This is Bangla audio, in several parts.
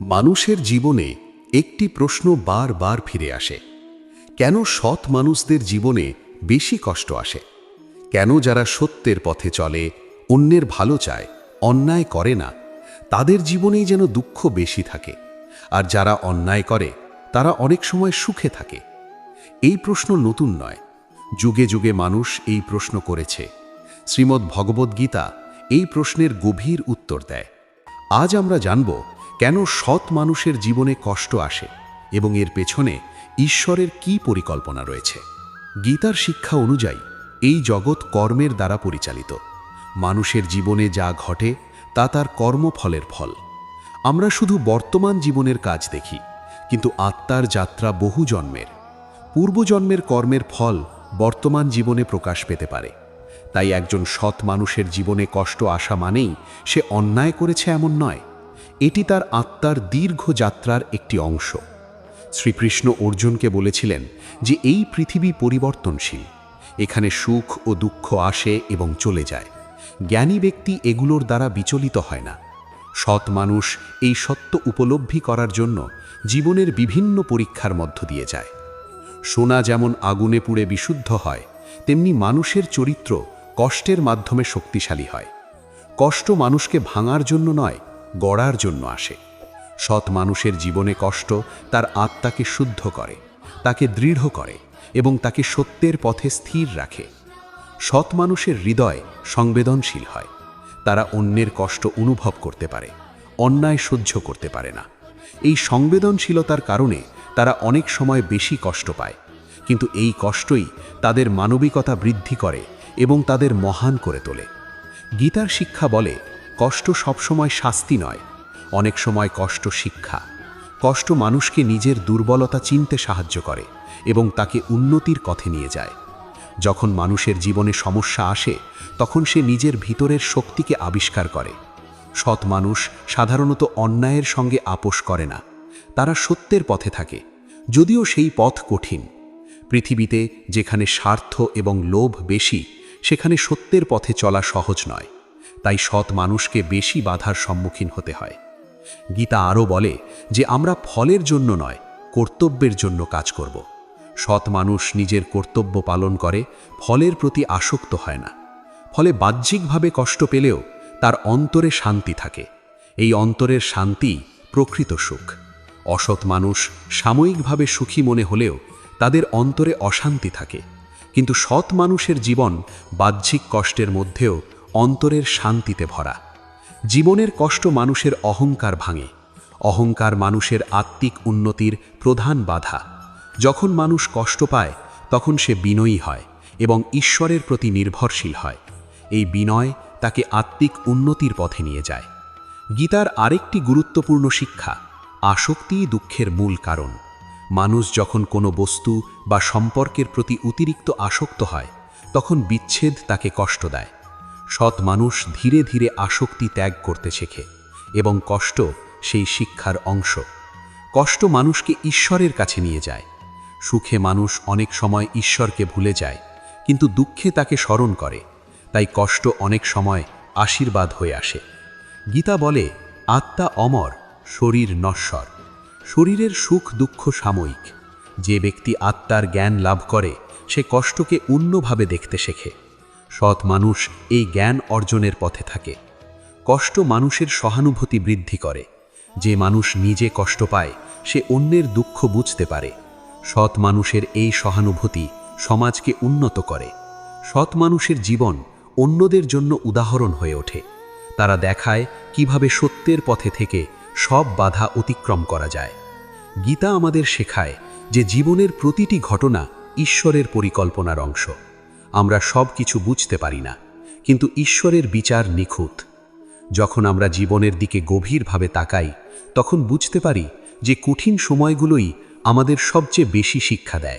মানুষের জীবনে একটি প্রশ্ন বারবার ফিরে আসে। কেন সৎ মানুষদের জীবনে বেশি কষ্ট আসে? কেন যারা সত্যের পথে চলে, অন্যের ভালো চায়, অন্যায় করে না, তাদের জীবনেই যেন দুঃখ বেশি থাকে। আর যারা অন্যায় করে, তারা অনেক সময় সুখে থাকে। এই প্রশ্ন নতুন নয়। যুগে যুগে মানুষ এই প্রশ্ন করেছে। শ্রীমদ্ ভগবদ্গীতা এই প্রশ্নের গভীর উত্তর দেয়। আজ আমরা জানব কেন সৎ মানুষের জীবনে কষ্ট আসে এবং এর পেছনে ঈশ্বরের কি পরিকল্পনা রয়েছে? গীতার শিক্ষা অনুযায়ী, এই জগৎ কর্মের দ্বারা পরিচালিত। মানুষের জীবনে যা ঘটে, তা তার কর্মফলের ফল। আমরা শুধু বর্তমান জীবনের কাজ দেখি, কিন্তু আত্মার যাত্রা বহু জন্মের। পূর্বজন্মের কর্মের ফল বর্তমান জীবনে প্রকাশ পেতে পারে। তাই একজন সৎ মানুষের জীবনে কষ্ট আসা মানেই সে অন্যায় করেছে এমন নয়। এটি তার আত্মার দীর্ঘ যাত্রার একটি অংশ। শ্রীকৃষ্ণ অর্জুনকে বলেছিলেন যে এই পৃথিবী পরিবর্তনশীল, এখানে সুখ ও দুঃখ আসে এবং চলে যায়। জ্ঞানী ব্যক্তি এগুলোর দ্বারা বিচলিত হয় না। সৎ মানুষ এই সত্য উপলব্ধি করার জন্য জীবনের বিভিন্ন পরীক্ষার মধ্য দিয়ে যায়। সোনা যেমন আগুনে পুড়ে বিশুদ্ধ হয়, তেমনি মানুষের চরিত্র কষ্টের মাধ্যমে শক্তিশালী হয়। কষ্ট মানুষকে ভাঙার জন্য নয় গড়ার জন্য আসে। সৎ মানুষের জীবনে কষ্ট তার আত্মাকে শুদ্ধ করে, তাকে দৃঢ় করে এবং তাকে সত্যের পথে স্থির রাখে। সৎ মানুষের হৃদয় সংবেদনশীল হয়, তারা অন্যের কষ্ট অনুভব করতে পারে, অন্যায় সহ্য করতে পারে না। এই সংবেদনশীলতার কারণে তারা অনেক সময় বেশি কষ্ট পায়, কিন্তু এই কষ্টই তাদের মানবিকতা বৃদ্ধি করে এবং তাদের মহান করে তোলে। গীতার শিক্ষা বলে কষ্ট সবসময় শাস্তি নয়, অনেক সময় কষ্ট শিক্ষা। কষ্ট মানুষকে নিজের দুর্বলতা চিনতে সাহায্য করে এবং তাকে উন্নতির পথে নিয়ে যায়। যখন মানুষের জীবনে সমস্যা আসে, তখন সে নিজের ভিতরের শক্তিকে আবিষ্কার করে। সৎ মানুষ সাধারণত অন্যায়ের সঙ্গে আপোষ করে না, তারা সত্যের পথে থাকে, যদিও সেই পথ কঠিন। পৃথিবীতে যেখানে স্বার্থ এবং লোভ বেশি, সেখানে সত্যের পথে চলা সহজ নয়। তাই সৎ মানুষকে বেশি বাধার সম্মুখীন হতে হয়। গীতা আরও বলে যে, আমরা ফলের জন্য নয়, কর্তব্যের জন্য কাজ করব। সৎ মানুষ নিজের কর্তব্য পালন করে, ফলের প্রতি আসক্ত হয় না। ফলে বাহ্যিকভাবে কষ্ট পেলেও তার অন্তরে শান্তি থাকে। এই অন্তরের শান্তি প্রকৃত সুখ। অসৎ মানুষ সাময়িকভাবে সুখী মনে হলেও তাদের অন্তরে অশান্তি থাকে। কিন্তু সৎ মানুষের জীবন বাহ্যিক কষ্টের মধ্যেও অন্তরের শান্তিতে ভরা। জীবনের কষ্ট মানুষের অহংকার ভাঙে। অহংকার মানুষের আত্মিক উন্নতির প্রধান বাধা। যখন মানুষ কষ্ট পায়, তখন সে বিনয়ী হয় এবং ঈশ্বরের প্রতি নির্ভরশীল হয়। এই বিনয় তাকে আত্মিক উন্নতির পথে নিয়ে যায়। গীতার আরেকটি গুরুত্বপূর্ণ শিক্ষা আসক্তিই দুঃখের মূল কারণ। মানুষ যখন কোনো বস্তু বা সম্পর্কের প্রতি অতিরিক্ত আসক্ত হয়, তখন বিচ্ছেদ তাকে কষ্ট দেয়। সৎ মানুষ ধীরে ধীরে আসক্তি ত্যাগ করতে শেখে এবং কষ্ট সেই শিক্ষার অংশ। কষ্ট মানুষকে ঈশ্বরের কাছে নিয়ে যায়। সুখে মানুষ অনেক সময় ঈশ্বরকে ভুলে যায়, কিন্তু দুঃখে তাকে স্মরণ করে। তাই কষ্ট অনেক সময় আশীর্বাদ হয়ে আসে। গীতা বলে, আত্মা অমর, শরীর নশ্বর। শরীরের সুখ দুঃখ সাময়িক। যে ব্যক্তি আত্মার জ্ঞান লাভ করে, সে কষ্টকে অন্যভাবে দেখতে শেখে। সৎ মানুষ এই জ্ঞান অর্জনের পথে থাকে। কষ্ট মানুষের সহানুভূতি বৃদ্ধি করে। যে মানুষ নিজে কষ্ট পায়, সে অন্যের দুঃখ বুঝতে পারে। সৎ মানুষের এই সহানুভূতি সমাজকে উন্নত করে। সৎ মানুষের জীবন অন্যদের জন্য উদাহরণ হয়ে ওঠে। তারা দেখায় কীভাবে সত্যের পথে থেকে সব বাধা অতিক্রম করা যায়। গীতা আমাদের শেখায় যে জীবনের প্রতিটি ঘটনা ঈশ্বরের পরিকল্পনার অংশ। আমরা সব কিছু বুঝতে পারি না। কিন্তু ঈশ্বরের বিচার নিখুঁত। যখন আমরা জীবনের দিকে গভীরভাবে তাকাই, তখন বুঝতে পারি যে কঠিন সময়গুলোই আমাদের সবচেয়ে বেশি শিক্ষা দেয়।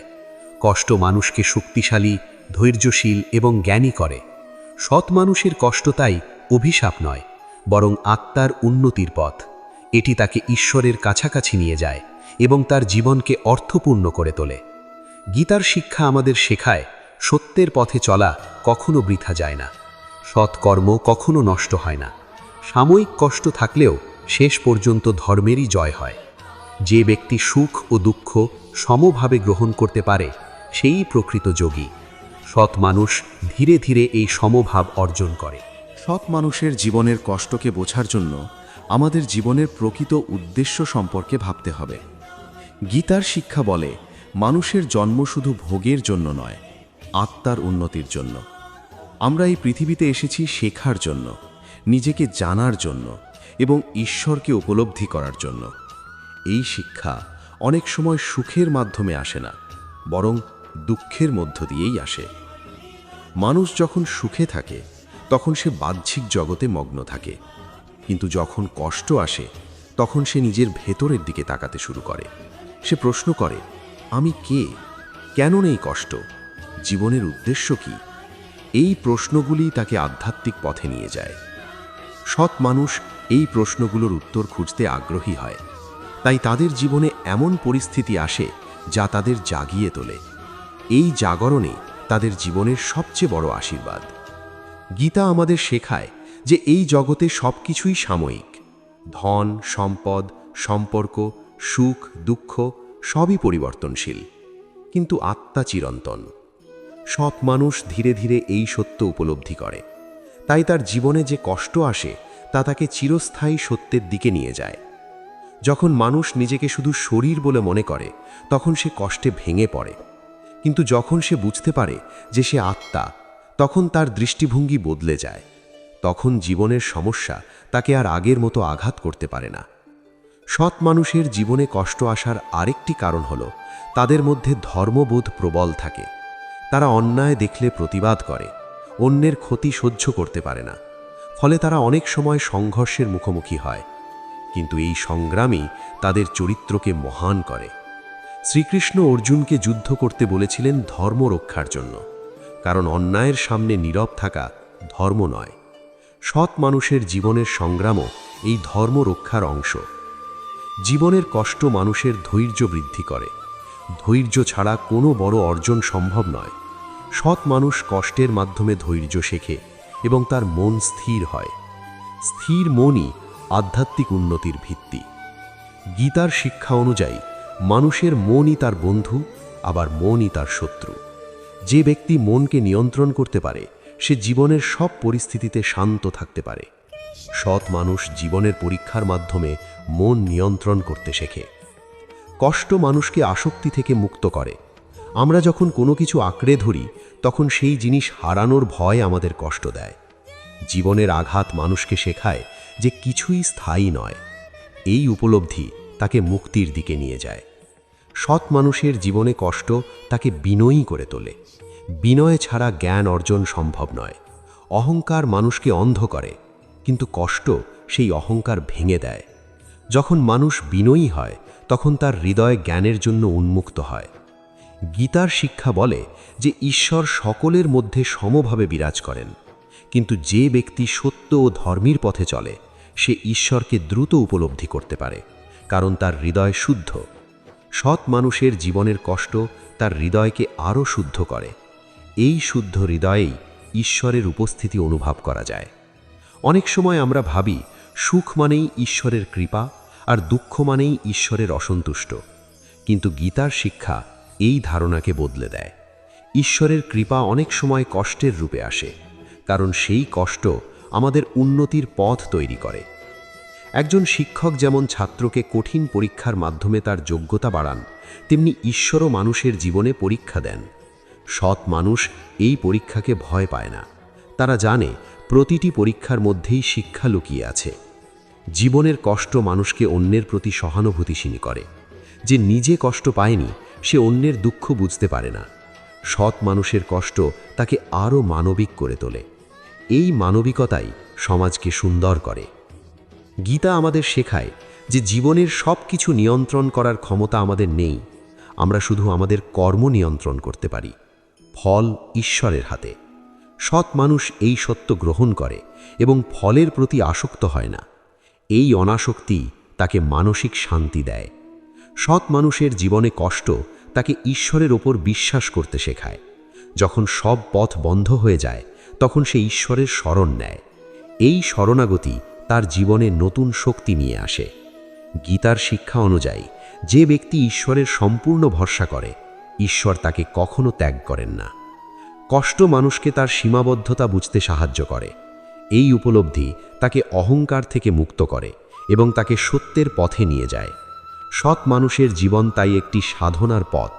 কষ্ট মানুষকে শক্তিশালী, ধৈর্যশীল এবং জ্ঞানী করে। সৎ মানুষের কষ্ট তাই অভিশাপ নয়, বরং আত্মার উন্নতির পথ। এটি তাকে ঈশ্বরের কাছাকাছি নিয়ে যায় এবং তার জীবনকে অর্থপূর্ণ করে তোলে। গীতার শিক্ষা আমাদের শেখায় সত্যের পথে চলা কখনো বৃথা যায় না। সৎকর্ম কখনো নষ্ট হয় না। সাময়িক কষ্ট থাকলেও শেষ পর্যন্ত ধর্মেরই জয় হয়। যে ব্যক্তি সুখ ও দুঃখ সমভাবে গ্রহণ করতে পারে, সেই প্রকৃত যোগী। সৎ মানুষ ধীরে ধীরে এই সমভাব অর্জন করে। সৎ মানুষের জীবনের কষ্টকে বোঝার জন্য আমাদের জীবনের প্রকৃত উদ্দেশ্য সম্পর্কে ভাবতে হবে। গীতার শিক্ষা বলে, মানুষের জন্ম শুধু ভোগের জন্য নয় আত্মার উন্নতির জন্য। আমরা এই পৃথিবীতে এসেছি শেখার জন্য, নিজেকে জানার জন্য এবং ঈশ্বরকে উপলব্ধি করার জন্য। এই শিক্ষা অনেক সময় সুখের মাধ্যমে আসে না, বরং দুঃখের মধ্য দিয়েই আসে। মানুষ যখন সুখে থাকে, তখন সে বাহ্যিক জগতে মগ্ন থাকে। কিন্তু যখন কষ্ট আসে, তখন সে নিজের ভেতরের দিকে তাকাতে শুরু করে। সে প্রশ্ন করে, আমি কে? কেন নেই কষ্ট? জীবনের উদ্দেশ্য কি? এই প্রশ্নগুলি তাকে আধ্যাত্মিক পথে নিয়ে যায়। সৎ মানুষ এই প্রশ্নগুলোর উত্তর খুঁজতে আগ্রহী হয়। তাই তাদের জীবনে এমন পরিস্থিতি আসে যা তাদের জাগিয়ে তোলে। এই জাগরণে তাদের জীবনের সবচেয়ে বড় আশীর্বাদ। গীতা আমাদের শেখায় যে এই জগতে সব কিছুই সাময়িক। ধন, সম্পদ, সম্পর্ক, সুখ, দুঃখ সবই পরিবর্তনশীল। কিন্তু আত্মা চিরন্তন। সৎ মানুষ ধীরে ধীরে এই সত্য উপলব্ধি করে। তাই তার জীবনে যে কষ্ট আসে, তা তাকে চিরস্থায়ী সত্যের দিকে নিয়ে যায়। যখন মানুষ নিজেকে শুধু শরীর বলে মনে করে, তখন সে কষ্টে ভেঙে পড়ে। কিন্তু যখন সে বুঝতে পারে যে সে আত্মা, তখন তার দৃষ্টিভঙ্গি বদলে যায়। তখন জীবনের সমস্যা তাকে আর আগের মতো আঘাত করতে পারে না। সৎ মানুষের জীবনে কষ্ট আসার আরেকটি কারণ হল, তাদের মধ্যে ধর্মবোধ প্রবল থাকে। তারা অন্যায় দেখলে প্রতিবাদ করে, অন্যের ক্ষতি সহ্য করতে পারে না। ফলে তারা অনেক সময় সংঘর্ষের মুখোমুখি হয়। কিন্তু এই সংগ্রামই তাদের চরিত্রকে মহান করে। শ্রীকৃষ্ণ অর্জুনকে যুদ্ধ করতে বলেছিলেন ধর্ম রক্ষার জন্য। কারণ অন্যায়ের সামনে নীরব থাকা ধর্ম নয়। সৎ মানুষের জীবনের সংগ্রামও এই ধর্ম রক্ষার অংশ। জীবনের কষ্ট মানুষের ধৈর্য বৃদ্ধি করে। ধৈর্য ছাড়া কোনো বড় অর্জন সম্ভব নয়। সৎ মানুষ কষ্টের মাধ্যমে ধৈর্য শেখে এবং তার মন স্থির হয়। স্থির মনই আধ্যাত্মিক উন্নতির ভিত্তি। গীতার শিক্ষা অনুযায়ী, মানুষের মনই তার বন্ধু, আবার মনই তার শত্রু। যে ব্যক্তি মনকে নিয়ন্ত্রণ করতে পারে, সে জীবনের সব পরিস্থিতিতে শান্ত থাকতে পারে। সৎ মানুষ জীবনের পরীক্ষার মাধ্যমে মন নিয়ন্ত্রণ করতে শেখে। কষ্ট মানুষকে আসক্তি থেকে মুক্ত করে। আমরা যখন কোনো কিছু আঁকড়ে ধরি, তখন সেই জিনিস হারানোর ভয় আমাদের কষ্ট দেয়। জীবনের আঘাত মানুষকে শেখায় যে কিছুই স্থায়ী নয়। এই উপলব্ধি তাকে মুক্তির দিকে নিয়ে যায়। সৎ মানুষের জীবনে কষ্ট তাকে বিনয়ী করে তোলে। বিনয় ছাড়া জ্ঞান অর্জন সম্ভব নয়। অহংকার মানুষকে অন্ধ করে, কিন্তু কষ্ট সেই অহংকার ভেঙে দেয়। যখন মানুষ বিনয়ী হয় তখন তার হৃদয় জ্ঞানের জন্য উন্মুক্ত হয়। গীতার শিক্ষা বলে যে ঈশ্বর সকলের মধ্যে সমভাবে বিরাজ করেন। কিন্তু যে ব্যক্তি সত্য ও ধর্মীর পথে চলে, সে ঈশ্বরকে দ্রুত উপলব্ধি করতে পারে, কারণ তার হৃদয় শুদ্ধ। সৎ মানুষের জীবনের কষ্ট তার হৃদয়কে আরও শুদ্ধ করে। এই শুদ্ধ হৃদয়েই ঈশ্বরের উপস্থিতি অনুভব করা যায়। অনেক সময় আমরা ভাবি, সুখ মানেই ঈশ্বরের কৃপা আর দুঃখ মানেই ঈশ্বরের অসন্তুষ্ট। কিন্তু গীতার শিক্ষা এই ধারণাকে বদলে দেয়। ঈশ্বরের কৃপা অনেক সময় কষ্টের রূপে আসে, কারণ সেই কষ্ট আমাদের উন্নতির পথ তৈরি করে। একজন শিক্ষক যেমন ছাত্রকে কঠিন পরীক্ষার মাধ্যমে তার যোগ্যতা বাড়ান, তেমনি ঈশ্বরও মানুষের জীবনে পরীক্ষা দেন। সৎ মানুষ এই পরীক্ষাকে ভয় পায় না। তারা জানে, প্রতিটি পরীক্ষার মধ্যেই শিক্ষা লুকিয়ে আছে। জীবনের কষ্ট মানুষকে অন্যের প্রতি সহানুভূতিশীল করে। যে নিজে কষ্ট পায়নি, সে অন্যের দুঃখ বুঝতে পারে না। সৎ মানুষের কষ্ট তাকে আরও মানবিক করে তোলে। এই মানবিকতাই সমাজকে সুন্দর করে। গীতা আমাদের শেখায় যে জীবনের সব কিছু নিয়ন্ত্রণ করার ক্ষমতা আমাদের নেই। আমরা শুধু আমাদের কর্ম নিয়ন্ত্রণ করতে পারি। ফল ঈশ্বরের হাতে। সৎ মানুষ এই সত্য গ্রহণ করে এবং ফলের প্রতি আসক্ত হয় না। এই অনাসক্তি তাকে মানসিক শান্তি দেয়। সৎ মানুষের জীবনে কষ্ট তাকে ঈশ্বরের ওপর বিশ্বাস করতে শেখায়। যখন সব পথ বন্ধ হয়ে যায়, তখন সে ঈশ্বরের শরণ নেয়। এই শরণাগতি তার জীবনে নতুন শক্তি নিয়ে আসে। গীতার শিক্ষা অনুযায়ী, যে ব্যক্তি ঈশ্বরের সম্পূর্ণ ভরসা করে, ঈশ্বর তাকে কখনো ত্যাগ করেন না। কষ্ট মানুষকে তার সীমাবদ্ধতা বুঝতে সাহায্য করে। এই উপলব্ধি তাকে অহংকার থেকে মুক্ত করে এবং তাকে সত্যের পথে নিয়ে যায়। সৎ মানুষের জীবন তাই একটি সাধনার পথ।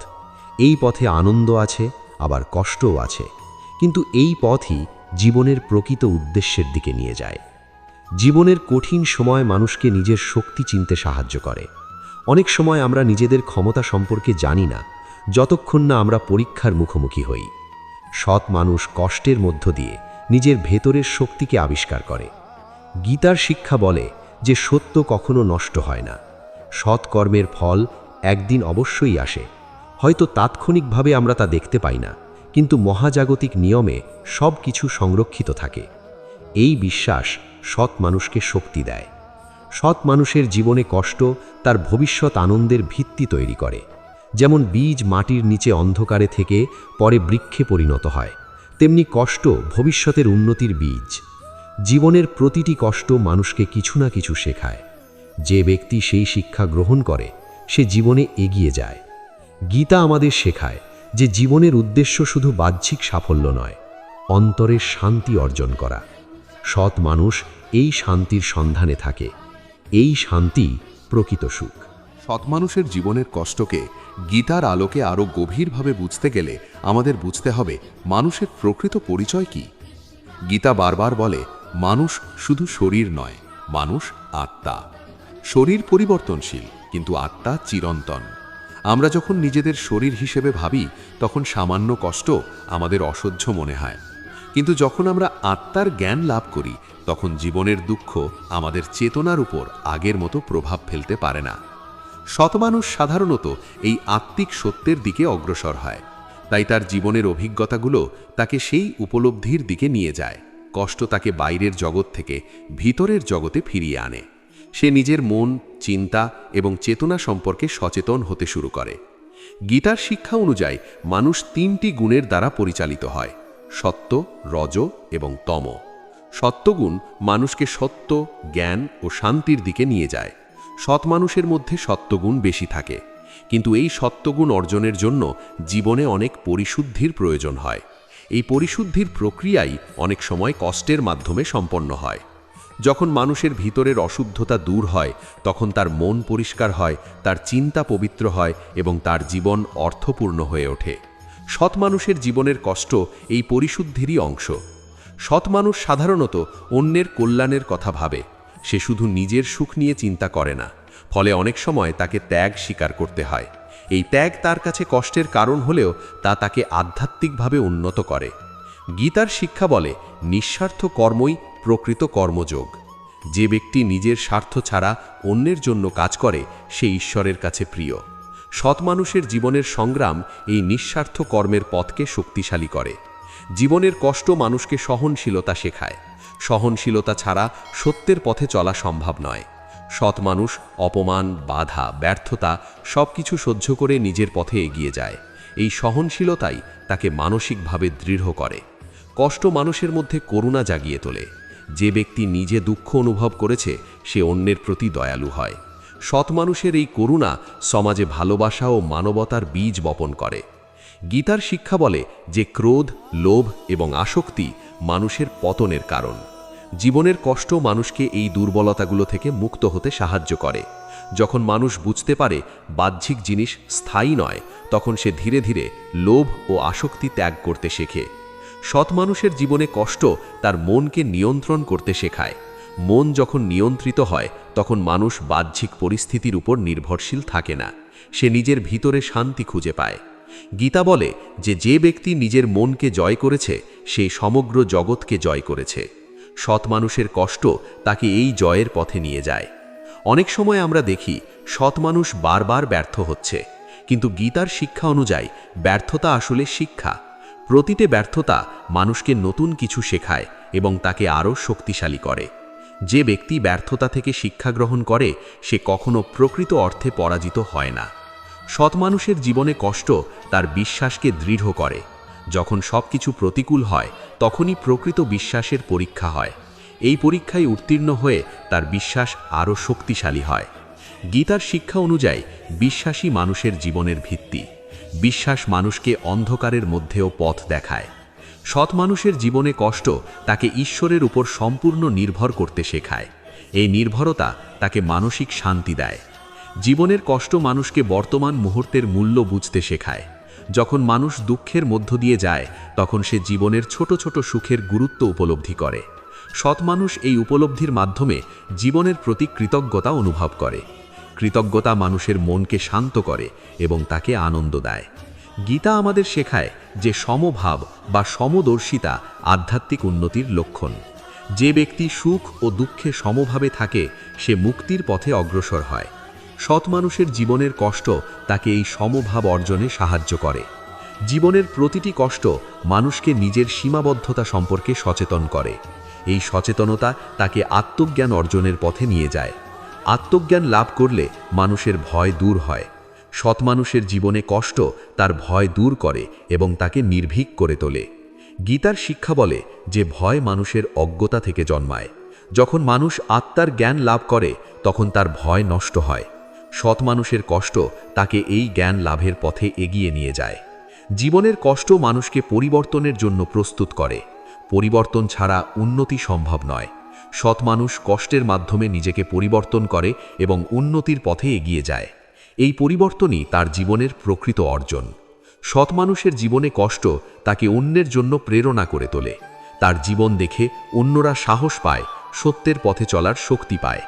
এই পথে আনন্দ আছে, আবার কষ্টও আছে। কিন্তু এই পথই জীবনের প্রকৃত উদ্দেশ্যের দিকে নিয়ে যায়। জীবনের কঠিন সময় মানুষকে নিজের শক্তি চিনতে সাহায্য করে। অনেক সময় আমরা নিজেদের ক্ষমতা সম্পর্কে জানি না, যতক্ষণ না আমরা পরীক্ষার মুখোমুখি হই। সৎ মানুষ কষ্টের মধ্য দিয়ে নিজের ভেতরের শক্তিকে আবিষ্কার করে। গীতার শিক্ষা বলে যে সত্য কখনো নষ্ট হয় না। সৎ কর্মের ফল একদিন অবশ্যই আসে। হয়তো তাৎক্ষণিকভাবে আমরা তা দেখতে পাই না, কিন্তু মহাজাগতিক নিয়মে সব কিছু সংরক্ষিত থাকে। এই বিশ্বাস সৎ মানুষকে শক্তি দেয়। সৎ মানুষের জীবনে কষ্ট তার ভবিষ্যৎ আনন্দের ভিত্তি তৈরি করে। যেমন বীজ মাটির নিচে অন্ধকারে থেকে পরে বৃক্ষে পরিণত হয়। তেমনি কষ্ট ভবিষ্যতের উন্নতির বীজ। জীবনের প্রতিটি কষ্ট মানুষকে কিছু না কিছু শেখায়। যে ব্যক্তি সেই শিক্ষা গ্রহণ করে, সে জীবনে এগিয়ে যায়। গীতা আমাদের শেখায় যে জীবনের উদ্দেশ্য শুধু বাহ্যিক সাফল্য নয় অন্তরের শান্তি অর্জন করা। সৎ মানুষ এই শান্তির সন্ধানে থাকে। এই শান্তি প্রকৃত সুখ। সৎ মানুষের জীবনের কষ্টকে গীতার আলোকে আরও গভীরভাবে বুঝতে গেলে আমাদের বুঝতে হবে মানুষের প্রকৃত পরিচয় কি। গীতা বারবার বলে, মানুষ শুধু শরীর নয়, মানুষ আত্মা। শরীর পরিবর্তনশীল, কিন্তু আত্মা চিরন্তন। আমরা যখন নিজেদের শরীর হিসেবে ভাবি, তখন সামান্য কষ্ট আমাদের অসহ্য মনে হয়। কিন্তু যখন আমরা আত্মার জ্ঞান লাভ করি, তখন জীবনের দুঃখ আমাদের চেতনার উপর আগের মতো প্রভাব ফেলতে পারে না। শতমানুষ সাধারণত এই আত্মিক সত্যের দিকে অগ্রসর হয়। তাই তার জীবনের অভিজ্ঞতাগুলো তাকে সেই উপলব্ধির দিকে নিয়ে যায়। কষ্ট তাকে বাইরের জগৎ থেকে ভিতরের জগতে ফিরিয়ে আনে। সে নিজের মন, চিন্তা এবং চেতনা সম্পর্কে সচেতন হতে শুরু করে। গীতার শিক্ষা অনুযায়ী মানুষ তিনটি গুণের দ্বারা পরিচালিত হয়, সত্য, রজ এবং তম। সত্যগুণ মানুষকে সত্য, জ্ঞান ও শান্তির দিকে নিয়ে যায়। সৎ মানুষের মধ্যে সত্যগুণ বেশি থাকে। কিন্তু এই সত্যগুণ অর্জনের জন্য জীবনে অনেক পরিশুদ্ধির প্রয়োজন হয়। এই পরিশুদ্ধির প্রক্রিয়াই অনেক সময় কষ্টের মাধ্যমে সম্পন্ন হয়। যখন মানুষের ভিতরের অশুদ্ধতা দূর হয়, তখন তার মন পরিষ্কার হয়, তার চিন্তা পবিত্র হয় এবং তার জীবন অর্থপূর্ণ হয়ে ওঠে। সৎ মানুষের জীবনের কষ্ট এই পরিশুদ্ধিরই অংশ। সৎ মানুষ সাধারণত অন্যের কল্যাণের কথা ভাবে। সে শুধু নিজের সুখ নিয়ে চিন্তা করে না, ফলে অনেক সময় তাকে ত্যাগ স্বীকার করতে হয়। এই ত্যাগ তার কাছে কষ্টের কারণ হলেও তা তাকে আধ্যাত্মিকভাবে উন্নত করে। গীতার শিক্ষা বলে, নিঃস্বার্থ কর্মই প্রকৃত কর্মযোগ। যে ব্যক্তি নিজের স্বার্থ ছাড়া অন্যের জন্য কাজ করে, সে ঈশ্বরের কাছে প্রিয়। সৎ মানুষের জীবনের সংগ্রাম এই নিঃস্বার্থ কর্মের পথকে শক্তিশালী করে। জীবনের কষ্ট মানুষকে সহনশীলতা শেখায়। সহনশীলতা ছাড়া সত্যের পথে চলা সম্ভব নয়। সৎ মানুষ, অপমান, বাধা, ব্যর্থতা সব কিছু সহ্য করে নিজের পথে এগিয়ে যায়। এই সহনশীলতাই তাকে মানসিকভাবে দৃঢ় করে। কষ্ট মানুষের মধ্যে করুণা জাগিয়ে তোলে। যে ব্যক্তি নিজে দুঃখ অনুভব করেছে, সে অন্যের প্রতি দয়ালু হয়। সৎ মানুষের এই করুণা সমাজে ভালোবাসা ও মানবতার বীজ বপন করে। গীতার শিক্ষা বলে যে ক্রোধ, লোভ এবং আসক্তি মানুষের পতনের কারণ। জীবনের কষ্ট মানুষকে এই দুর্বলতাগুলো থেকে মুক্ত হতে সাহায্য করে। যখন মানুষ বুঝতে পারে বাহ্যিক জিনিস স্থায়ী নয়, তখন সে ধীরে ধীরে লোভ ও আসক্তি ত্যাগ করতে শেখে। সৎ মানুষের জীবনে কষ্ট তার মনকে নিয়ন্ত্রণ করতে শেখায়। মন যখন নিয়ন্ত্রিত হয়, তখন মানুষ বাহ্যিক পরিস্থিতির উপর নির্ভরশীল থাকে না। সে নিজের ভিতরে শান্তি খুঁজে পায়। গীতা বলে যে যে ব্যক্তি নিজের মনকে জয় করেছে, সে সমগ্র জগৎকে জয় করেছে। সৎ মানুষের কষ্ট তাকে এই জয়ের পথে নিয়ে যায়। অনেক সময় আমরা দেখি, সৎ মানুষ বারবার ব্যর্থ হচ্ছে। কিন্তু গীতার শিক্ষা অনুযায়ী, ব্যর্থতা আসলে শিক্ষা। প্রতিটি ব্যর্থতা মানুষকে নতুন কিছু শেখায় এবং তাকে আরও শক্তিশালী করে। যে ব্যক্তি ব্যর্থতা থেকে শিক্ষা গ্রহণ করে, সে কখনো প্রকৃত অর্থে পরাজিত হয় না। সৎ মানুষের জীবনে কষ্ট তার বিশ্বাসকে দৃঢ় করে। যখন সব কিছু প্রতিকূল হয়, তখনই প্রকৃত বিশ্বাসের পরীক্ষা হয়। এই পরীক্ষায় উত্তীর্ণ হয়ে তার বিশ্বাস আরও শক্তিশালী হয়। গীতার শিক্ষা অনুযায়ী বিশ্বাসী মানুষের জীবনের ভিত্তি। বিশ্বাস মানুষকে অন্ধকারের মধ্যেও পথ দেখায়। সৎ মানুষের জীবনে কষ্ট তাকে ঈশ্বরের উপর সম্পূর্ণ নির্ভর করতে শেখায়। এই নির্ভরতা তাকে মানসিক শান্তি দেয়। জীবনের কষ্ট মানুষকে বর্তমান মুহূর্তের মূল্য বুঝতে শেখায়। যখন মানুষ দুঃখের মধ্য দিয়ে যায়, তখন সে জীবনের ছোট ছোট সুখের গুরুত্ব উপলব্ধি করে। সৎ মানুষ এই উপলব্ধির মাধ্যমে জীবনের প্রতি কৃতজ্ঞতা অনুভব করে। কৃতজ্ঞতা মানুষের মনকে শান্ত করে এবং তাকে আনন্দ দেয়। গীতা আমাদের শেখায় যে সমভাব বা সমদর্শিতা আধ্যাত্মিক উন্নতির লক্ষণ। যে ব্যক্তি সুখ ও দুঃখে সমভাবে থাকে, সে মুক্তির পথে অগ্রসর হয়। সৎ মানুষের জীবনের কষ্ট তাকে এই সমভাব অর্জনে সাহায্য করে। জীবনের প্রতিটি কষ্ট মানুষকে নিজের সীমাবদ্ধতা সম্পর্কে সচেতন করে। এই সচেতনতা তাকে আত্মজ্ঞান অর্জনের পথে নিয়ে যায়। আত্মজ্ঞান লাভ করলে মানুষের ভয় দূর হয়। সৎ মানুষের জীবনে কষ্ট তার ভয় দূর করে এবং তাকে নির্ভীক করে তোলে। গীতার শিক্ষা বলে যে ভয় মানুষের অজ্ঞতা থেকে জন্মায়। যখন মানুষ আত্মার জ্ঞান লাভ করে, তখন তার ভয় নষ্ট হয়। সৎ মানুষের কষ্ট তাকে এই জ্ঞান লাভের পথে এগিয়ে নিয়ে যায়। জীবনের কষ্ট মানুষকে পরিবর্তনের জন্য প্রস্তুত করে। পরিবর্তন ছাড়া উন্নতি সম্ভব নয়। সৎ মানুষ কষ্টের মাধ্যমে নিজেকে পরিবর্তন করে এবং উন্নতির পথে এগিয়ে যায়। এই পরিবর্তনই তার জীবনের প্রকৃত অর্জন। সৎ মানুষের জীবনে কষ্ট তাকে অন্যের জন্য প্রেরণা করে তোলে। তার জীবন দেখে অন্যরা সাহস পায়, সত্যের পথে চলার শক্তি পায়।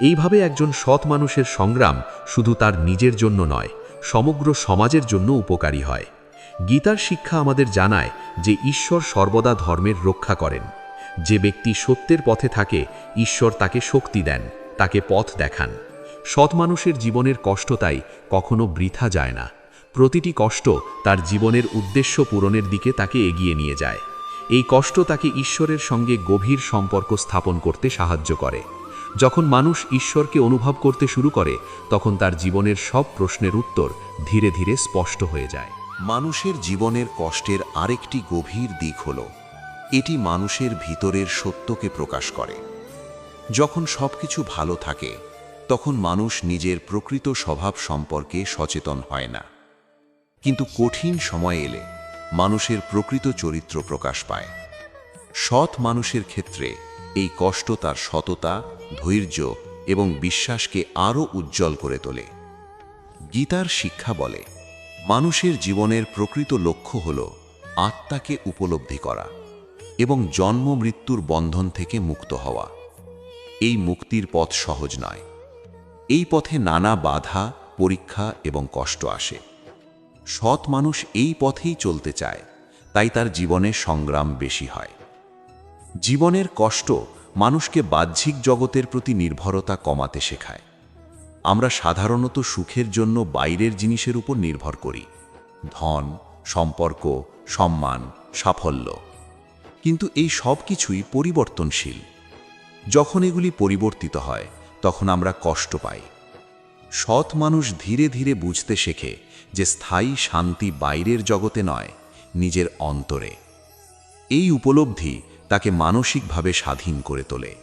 এইভাবে একজন সৎ মানুষের সংগ্রাম শুধু তার নিজের জন্য নয়, সমগ্র সমাজের জন্য উপকারী হয়। গীতার শিক্ষা আমাদের জানায় যে ঈশ্বর সর্বদা ধর্মের রক্ষা করেন। যে ব্যক্তি সত্যের পথে থাকে, ঈশ্বর তাকে শক্তি দেন, তাকে পথ দেখান। সৎ মানুষের জীবনের কষ্ট তাই কখনো বৃথা যায় না। প্রতিটি কষ্ট তার জীবনের উদ্দেশ্য পূরণের দিকে তাকে এগিয়ে নিয়ে যায়। এই কষ্ট তাকে ঈশ্বরের সঙ্গে গভীর সম্পর্ক স্থাপন করতে সাহায্য করে। যখন মানুষ ঈশ্বরকে অনুভব করতে শুরু করে, তখন তার জীবনের সব প্রশ্নের উত্তর ধীরে ধীরে স্পষ্ট হয়ে যায়। মানুষের জীবনের কষ্টের আরেকটি গভীর দিক হল, এটি মানুষের ভিতরের সত্যকে প্রকাশ করে। যখন সবকিছু ভালো থাকে, তখন মানুষ নিজের প্রকৃত স্বভাব সম্পর্কে সচেতন হয় না। কিন্তু কঠিন সময় এলে মানুষের প্রকৃত চরিত্র প্রকাশ পায়। সৎ মানুষের ক্ষেত্রে এই কষ্ট তার সততা ধৈর্য এবং বিশ্বাসকে আরও উজ্জ্বল করে তোলে। গীতার শিক্ষা বলে, মানুষের জীবনের প্রকৃত লক্ষ্য হল আত্মাকে উপলব্ধি করা এবং জন্ম মৃত্যুর বন্ধন থেকে মুক্ত হওয়া। এই মুক্তির পথ সহজ নয়। এই পথে নানা বাধা, পরীক্ষা এবং কষ্ট আসে। সৎ মানুষ এই পথেই চলতে চায়, তাই তার জীবনে সংগ্রাম বেশি হয়। জীবনের কষ্ট মানুষকে বাহ্যিক জগতের প্রতি নির্ভরতা কমাতে শেখায়। আমরা সাধারণত সুখের জন্য বাইরের জিনিসের উপর নির্ভর করি। ধন, সম্পর্ক, সম্মান, সাফল্য। কিন্তু এই সব কিছুই পরিবর্তনশীল। যখন এগুলি পরিবর্তিত হয়, তখন আমরা কষ্ট পাই। সৎ মানুষ ধীরে ধীরে বুঝতে শেখে যে স্থায়ী শান্তি বাইরের জগতে নয়, নিজের অন্তরে। এই উপলব্ধি তাকে মানসিকভাবে স্বাধীন করে তোলে।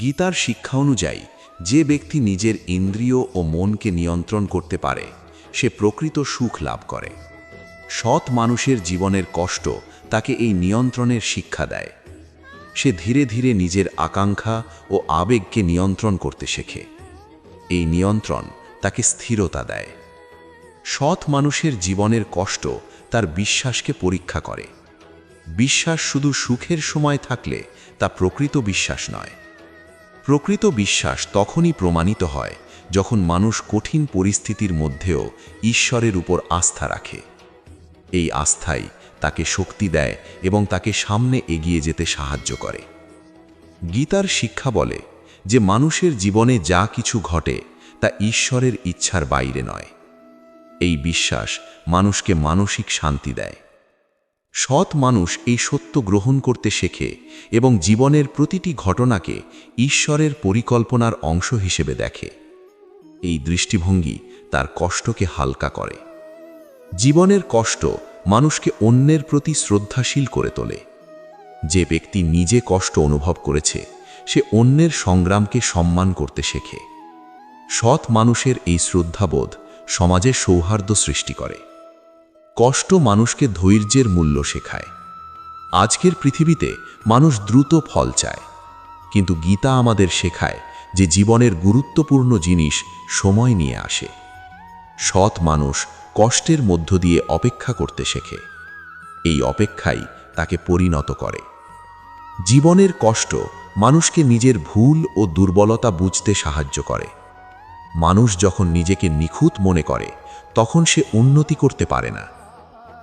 গীতার শিক্ষা অনুযায়ী, যে ব্যক্তি নিজের ইন্দ্রিয় ও মনকে নিয়ন্ত্রণ করতে পারে, সে প্রকৃত সুখ লাভ করে। সৎ মানুষের জীবনের কষ্ট তাকে এই নিয়ন্ত্রণের শিক্ষা দেয়। সে ধীরে ধীরে নিজের আকাঙ্ক্ষা ও আবেগকে নিয়ন্ত্রণ করতে শেখে। এই নিয়ন্ত্রণ তাকে স্থিরতা দেয়। সৎ মানুষের জীবনের কষ্ট তার বিশ্বাসকে পরীক্ষা করে। বিশ্বাস শুধু সুখের সময় থাকলে তা প্রকৃত বিশ্বাস নয়। প্রকৃত বিশ্বাস তখনই প্রমাণিত হয় যখন মানুষ কঠিন পরিস্থিতির মধ্যেও ঈশ্বরের উপর আস্থা রাখে। এই আস্থাই তাকে শক্তি দেয় এবং তাকে সামনে এগিয়ে যেতে সাহায্য করে। গীতার শিক্ষা বলে যে মানুষের জীবনে যা কিছু ঘটে তা ঈশ্বরের ইচ্ছার বাইরে নয়। এই বিশ্বাস মানুষকে মানসিক শান্তি দেয়। সৎ মানুষ এই সত্য গ্রহণ করতে শেখে এবং জীবনের প্রতিটি ঘটনাকে ঈশ্বরের পরিকল্পনার অংশ হিসেবে দেখে। এই দৃষ্টিভঙ্গি তার কষ্টকে হালকা করে। জীবনের কষ্ট মানুষকে অন্যের প্রতি শ্রদ্ধাশীল করে তোলে। যে ব্যক্তি নিজে কষ্ট অনুভব করেছে, সে অন্যের সংগ্রামকে সম্মান করতে শেখে। সৎ মানুষের এই শ্রদ্ধাবোধ সমাজে সৌহার্দ্য সৃষ্টি করে। কষ্ট মানুষকে ধৈর্যের মূল্য শেখায়। আজকের পৃথিবীতে মানুষ দ্রুত ফল চায়। কিন্তু গীতা আমাদের শেখায় যে জীবনের গুরুত্বপূর্ণ জিনিস সময় নিয়ে আসে। সৎ মানুষ কষ্টের মধ্য দিয়ে অপেক্ষা করতে শেখে। এই অপেক্ষাই তাকে পরিণত করে। জীবনের কষ্ট মানুষকে নিজের ভুল ও দুর্বলতা বুঝতে সাহায্য করে। মানুষ যখন নিজেকে নিখুঁত মনে করে, তখন সে উন্নতি করতে পারে না।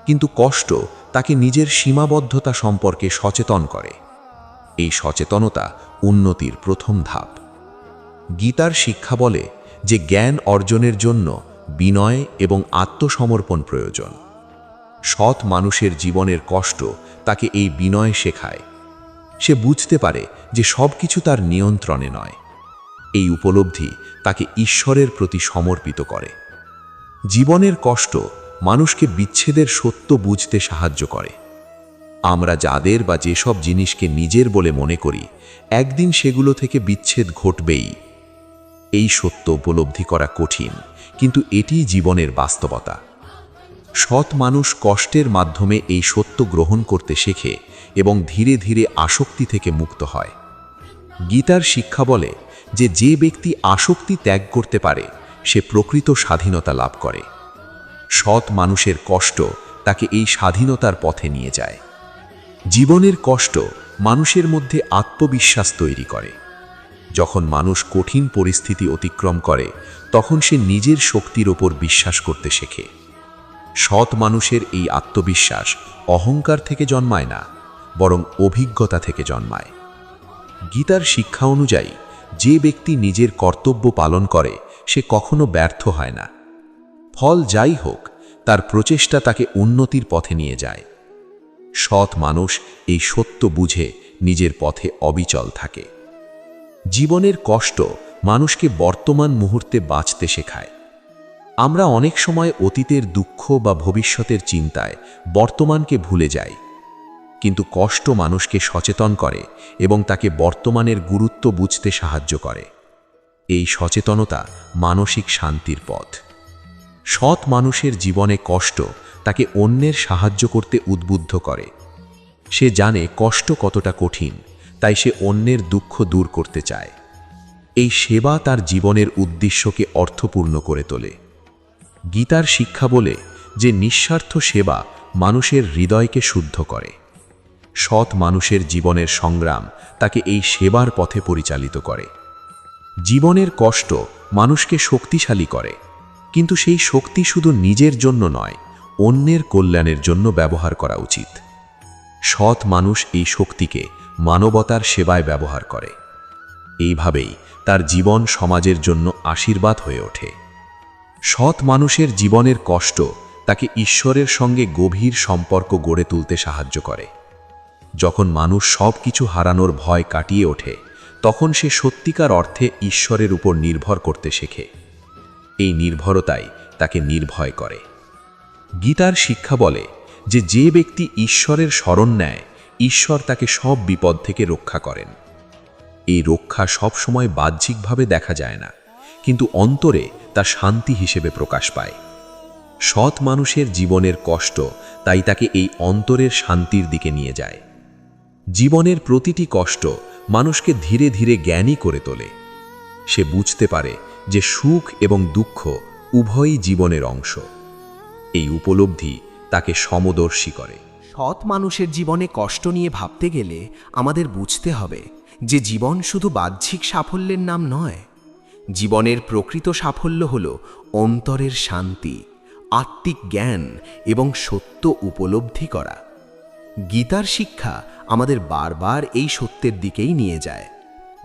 কিন্তু কষ্ট তাকে নিজের সীমাবদ্ধতা সম্পর্কে সচেতন করে। এই সচেতনতা উন্নতির প্রথম ধাপ। গীতার শিক্ষা বলে যে জ্ঞান অর্জনের জন্য বিনয় এবং আত্মসমর্পণ প্রয়োজন। সৎ মানুষের জীবনের কষ্ট তাকে এই বিনয় শেখায়। সে বুঝতে পারে যে সব কিছু তার নিয়ন্ত্রণে নয়। এই উপলব্ধি তাকে ঈশ্বরের প্রতি সমর্পিত করে। জীবনের কষ্ট মানুষকে বিচ্ছেদের সত্য বুঝতে সাহায্য করে। আমরা যাদের বা যেসব জিনিসকে নিজের বলে মনে করি, একদিন সেগুলো থেকে বিচ্ছেদ ঘটবেই। এই সত্য উপলব্ধি করা কঠিন, কিন্তু এটি জীবনের বাস্তবতা। সৎ মানুষ কষ্টের মাধ্যমে এই সত্য গ্রহণ করতে শেখে এবং ধীরে ধীরে আসক্তি থেকে মুক্ত হয়। গীতার শিক্ষা বলে যে যে ব্যক্তি আসক্তি ত্যাগ করতে পারে, সে প্রকৃত স্বাধীনতা লাভ করে। সৎ মানুষের কষ্ট তাকে এই স্বাধীনতার পথে নিয়ে যায়। জীবনের কষ্ট মানুষের মধ্যে আত্মবিশ্বাস তৈরি করে। যখন মানুষ কঠিন পরিস্থিতি অতিক্রম করে, তখন সে নিজের শক্তির ওপর বিশ্বাস করতে শেখে। সৎ মানুষের এই আত্মবিশ্বাস অহংকার থেকে জন্মায় না, বরং অভিজ্ঞতা থেকে জন্মায়। গীতার শিক্ষা অনুযায়ী, যে ব্যক্তি নিজের কর্তব্য পালন করে, সে কখনো ব্যর্থ হয় না। ফল যাই হোক, তার প্রচেষ্টা তাকে উন্নতির পথে নিয়ে যায়। সৎ মানুষ এই সত্য বুঝে নিজের পথে অবিচল থাকে। জীবনের কষ্ট মানুষকে বর্তমান মুহূর্তে বাঁচতে শেখায়। আমরা অনেক সময় অতীতের দুঃখ বা ভবিষ্যতের চিন্তায় বর্তমানকে ভুলে যাই। কিন্তু কষ্ট মানুষকে সচেতন করে এবং তাকে বর্তমানের গুরুত্ব বুঝতে সাহায্য করে। এই সচেতনতা মানসিক শান্তির পথ। সৎ মানুষের জীবনে কষ্ট তাকে অন্যের সাহায্য করতে উদ্বুদ্ধ করে। সে জানে কষ্ট কতটা কঠিন, তাই সে অন্যের দুঃখ দূর করতে চায়। এই সেবা তার জীবনের উদ্দেশ্যকে অর্থপূর্ণ করে তোলে। গীতার শিক্ষা বলে যে নিঃস্বার্থ সেবা মানুষের হৃদয়কে শুদ্ধ করে। সৎ মানুষের জীবনের সংগ্রাম তাকে এই সেবার পথে পরিচালিত করে। জীবনের কষ্ট মানুষকে শক্তিশালী করে। কিন্তু সেই শক্তি শুধু নিজের জন্য নয়, অন্যের কল্যাণের জন্য ব্যবহার করা উচিত। সৎ মানুষ এই শক্তিকে মানবতার সেবায় ব্যবহার করে। এইভাবেই তার জীবন সমাজের জন্য আশীর্বাদ হয়ে ওঠে। সৎ মানুষের জীবনের কষ্ট তাকে ঈশ্বরের সঙ্গে গভীর সম্পর্ক গড়ে তুলতে সাহায্য করে। যখন মানুষ সব কিছু হারানোর ভয় কাটিয়ে ওঠে, তখন সে সত্যিকার অর্থে ঈশ্বরের উপর নির্ভর করতে শেখে। এই নির্ভরতাই তাকে নির্ভয় করে। গীতার শিক্ষা বলে যে যে ব্যক্তি ঈশ্বরের স্মরণ নেয়, ঈশ্বর তাকে সব বিপদ থেকে রক্ষা করেন। এই রক্ষা সব সময় বাহ্যিকভাবে দেখা যায় না, কিন্তু অন্তরে তা শান্তি হিসেবে প্রকাশ পায়। সৎ মানুষের জীবনের কষ্ট তাই তাকে এই অন্তরের শান্তির দিকে নিয়ে যায়। জীবনের প্রতিটি কষ্ট মানুষকে ধীরে ধীরে জ্ঞানী করে তোলে। সে বুঝতে পারে যে সুখ এবং দুঃখ উভয়ই জীবনের অংশ। এই উপলব্ধি তাকে সমদর্শী করে। সৎ মানুষের জীবনে কষ্ট নিয়ে ভাবতে গেলে আমাদের বুঝতে হবে যে জীবন শুধু বাহ্যিক সাফল্যের নাম নয়। জীবনের প্রকৃত সাফল্য হল অন্তরের শান্তি, আত্মিক জ্ঞান এবং সত্য উপলব্ধি করা। গীতার শিক্ষা আমাদের বারবার এই সত্যের দিকেই নিয়ে যায়।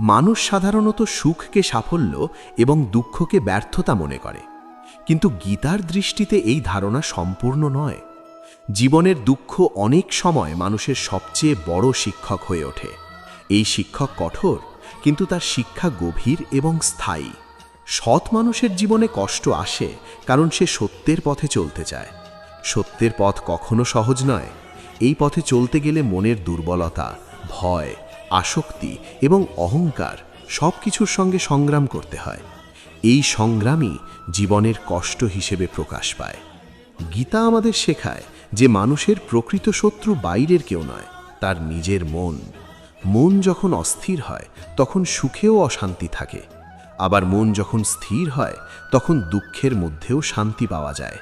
মানুষ সাধারণত সুখকে সাফল্য এবং দুঃখকে ব্যর্থতা মনে করে। কিন্তু গীতার দৃষ্টিতে এই ধারণা সম্পূর্ণ নয়। জীবনের দুঃখ অনেক সময় মানুষের সবচেয়ে বড় শিক্ষক হয়ে ওঠে। এই শিক্ষক কঠোর, কিন্তু তার শিক্ষা গভীর এবং স্থায়ী। সৎ মানুষের জীবনে কষ্ট আসে, কারণ সে সত্যের পথে চলতে চায়। সত্যের পথ কখনো সহজ নয়। এই পথে চলতে গেলে মনের দুর্বলতা, ভয় আসক্তি এবং অহংকার সব কিছুর সঙ্গে সংগ্রাম করতে হয়। এই সংগ্রামই জীবনের কষ্ট হিসেবে প্রকাশ পায়। গীতা আমাদের শেখায় যে মানুষের প্রকৃত শত্রু বাইরের কেউ নয়, তার নিজের মন। মন যখন অস্থির হয়, তখন সুখেও অশান্তি থাকে। আবার মন যখন স্থির হয়, তখন দুঃখের মধ্যেও শান্তি পাওয়া যায়।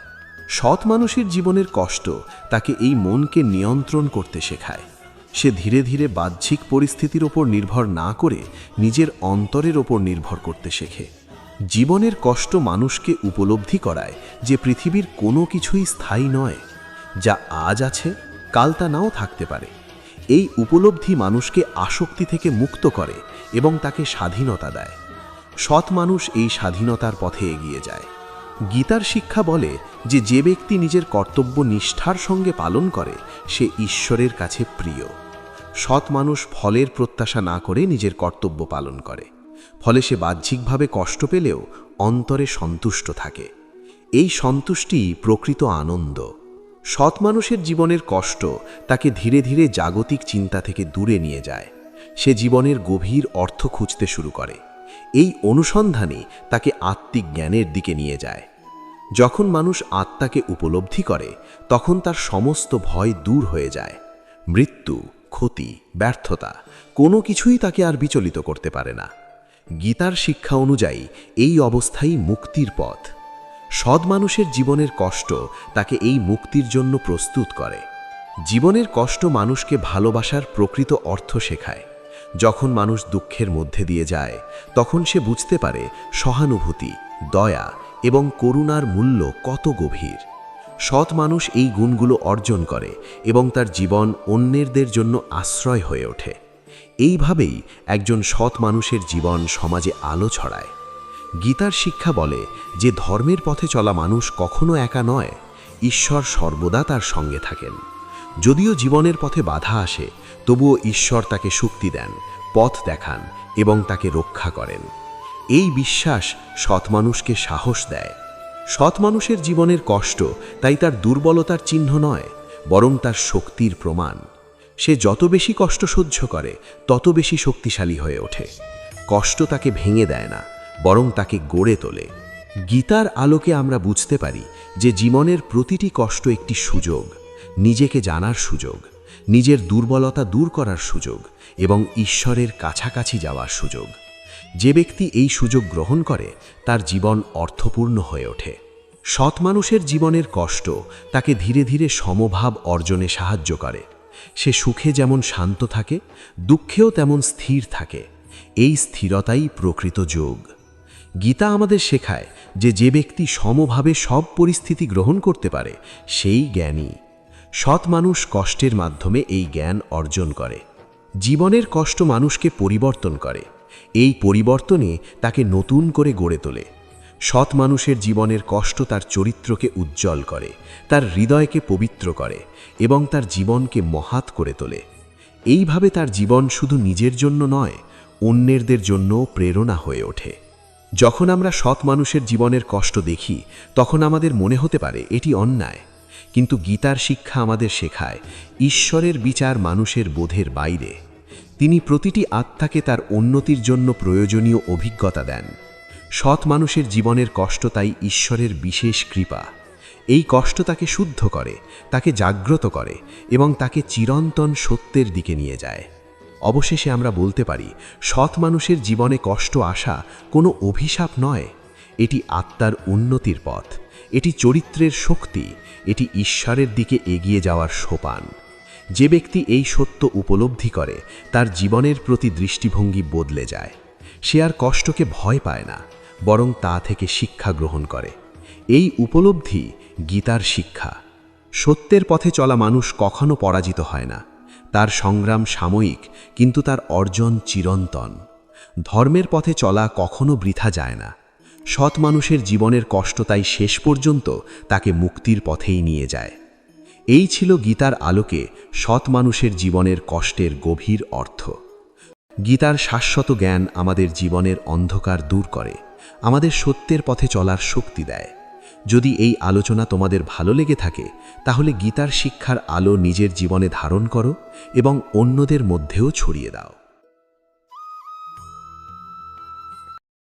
সৎ মানুষের জীবনের কষ্ট তাকে এই মনকে নিয়ন্ত্রণ করতে শেখায়। সে ধীরে ধীরে বাহ্যিক পরিস্থিতির ওপর নির্ভর না করে নিজের অন্তরের ওপর নির্ভর করতে শেখে। জীবনের কষ্ট মানুষকে উপলব্ধি করায় যে পৃথিবীর কোনো কিছুই স্থায়ী নয়, যা আজ আছে, কাল তা নাও থাকতে পারে। এই উপলব্ধি মানুষকে আসক্তি থেকে মুক্ত করে এবং তাকে স্বাধীনতা দেয়। সৎ মানুষ এই স্বাধীনতার পথে এগিয়ে যায়। গীতার শিক্ষা বলে যে যে ব্যক্তি নিজের কর্তব্য নিষ্ঠার সঙ্গে পালন করে, সে ঈশ্বরের কাছে প্রিয়। সৎ মানুষ ফলের প্রত্যাশা না করে নিজের কর্তব্য পালন করে। ফলে সে বাহ্যিকভাবে কষ্ট পেলেও অন্তরে সন্তুষ্ট থাকে। এই সন্তুষ্টি প্রকৃত আনন্দ। সৎ মানুষের জীবনের কষ্ট তাকে ধীরে ধীরে জাগতিক চিন্তা থেকে দূরে নিয়ে যায়। সে জীবনের গভীর অর্থ খুঁজতে শুরু করে। এই অনুসন্ধানই তাকে আত্মিক জ্ঞানের দিকে নিয়ে যায়। যখন মানুষ আত্মাকে উপলব্ধি করে, তখন তার সমস্ত ভয় দূর হয়ে যায়। মৃত্যু ক্ষতি, ব্যর্থতা, কোনো কিছুই তাকে আর বিচলিত করতে পারে না। গীতার শিক্ষা অনুযায়ী এই অবস্থাই মুক্তির পথ। সৎ মানুষের জীবনের কষ্ট তাকে এই মুক্তির জন্য প্রস্তুত করে। জীবনের কষ্ট মানুষকে ভালোবাসার প্রকৃত অর্থ শেখায়। যখন মানুষ দুঃখের মধ্যে দিয়ে যায়, তখন সে বুঝতে পারে সহানুভূতি, দয়া এবং করুণার মূল্য কত গভীর। সৎ মানুষ এই গুণগুলো অর্জন করে এবং তার জীবন অন্যেরদের জন্য আশ্রয় হয়ে ওঠে। এইভাবেই একজন সৎ মানুষের জীবন সমাজে আলো ছড়ায়। গীতার শিক্ষা বলে যে ধর্মের পথে চলা মানুষ কখনো একা নয়, ঈশ্বর সর্বদা তার সঙ্গে থাকেন। যদিও জীবনের পথে বাধা আসে, তবুও ঈশ্বর তাকে শক্তি দেন, পথ দেখান এবং তাকে রক্ষা করেন। এই বিশ্বাস সৎ মানুষকে সাহস দেয়। সৎ মানুষের জীবনের কষ্ট তাই তার দুর্বলতার চিহ্ন নয়, বরং তার শক্তির প্রমাণ। সে যত বেশি কষ্ট সহ্য করে, তত বেশি শক্তিশালী হয়ে ওঠে। কষ্ট তাকে ভেঙে দেয় না, বরং তাকে গড়ে তোলে। গীতার আলোকে আমরা বুঝতে পারি যে জীবনের প্রতিটি কষ্ট একটি সুযোগ, নিজেকে জানার সুযোগ, নিজের দুর্বলতা দূর করার সুযোগ এবং ঈশ্বরের কাছাকাছি যাওয়ার সুযোগ। যে ব্যক্তি এই সুযোগ গ্রহণ করে, তার জীবন অর্থপূর্ণ হয়ে ওঠে। সৎ মানুষের জীবনের কষ্ট তাকে ধীরে ধীরে সমভাব অর্জনে সাহায্য করে। সে সুখে যেমন শান্ত থাকে, দুঃখেও তেমন স্থির থাকে। এই স্থিরতাই প্রকৃত যোগ। গীতা আমাদের শেখায় যে যে ব্যক্তি সমভাবে সব পরিস্থিতি গ্রহণ করতে পারে, সেই জ্ঞানী। সৎ মানুষ কষ্টের মাধ্যমে এই জ্ঞান অর্জন করে। জীবনের কষ্ট মানুষকে পরিবর্তন করে। এই পরিবর্তনে তাকে নতুন করে গড়ে তোলে। সৎ মানুষের জীবনের কষ্ট তার চরিত্রকে উজ্জ্বল করে, তার হৃদয়কে পবিত্র করে এবং তার জীবনকে মহাত করে তোলে। এইভাবে তার জীবন শুধু নিজের জন্য নয়, অন্যেরদের জন্য প্রেরণা হয়ে ওঠে। যখন আমরা সৎ মানুষের জীবনের কষ্ট দেখি, তখন আমাদের মনে হতে পারে এটি অন্যায়। কিন্তু গীতার শিক্ষা আমাদের শেখায়, ঈশ্বরের বিচার মানুষের বোধের বাইরে। তিনি প্রতিটি আত্মাকে তার উন্নতির জন্য প্রয়োজনীয় অভিজ্ঞতা দেন। সৎ মানুষের জীবনের কষ্ট তাই ঈশ্বরের বিশেষ কৃপা। এই কষ্ট তাকে শুদ্ধ করে, তাকে জাগ্রত করে এবং তাকে চিরন্তন সত্যের দিকে নিয়ে যায়। অবশেষে আমরা বলতে পারি, সৎ মানুষের জীবনে কষ্ট আসা কোনো অভিশাপ নয়। এটি আত্মার উন্নতির পথ, এটি চরিত্রের শক্তি, এটি ঈশ্বরের দিকে এগিয়ে যাওয়ার সোপান। যে ব্যক্তি এই সত্য উপলব্ধি করে, তার জীবনের প্রতি দৃষ্টিভঙ্গি বদলে যায়। সে আর কষ্টকে ভয় পায় না, বরং তা থেকে শিক্ষা গ্রহণ করে। এই উপলব্ধি গীতার শিক্ষা। সত্যের পথে চলা মানুষ কখনো পরাজিত হয় না। তার সংগ্রাম সাময়িক, কিন্তু তার অর্জন চিরন্তন। ধর্মের পথে চলা কখনো বৃথা যায় না। সৎ মানুষের জীবনের কষ্ট তাই শেষ পর্যন্ত তাকে মুক্তির পথেই নিয়ে যায়। এই ছিল গীতার আলোকে সৎ মানুষের জীবনের কষ্টের গভীর অর্থ। গীতার শাশ্বত জ্ঞান আমাদের জীবনের অন্ধকার দূর করে, আমাদের সত্যের পথে চলার শক্তি দেয়। যদি এই আলোচনা তোমাদের ভালো লেগে থাকে, তাহলে গীতার শিক্ষার আলো নিজের জীবনে ধারণ করো এবং অন্যদের মধ্যেও ছড়িয়ে দাও।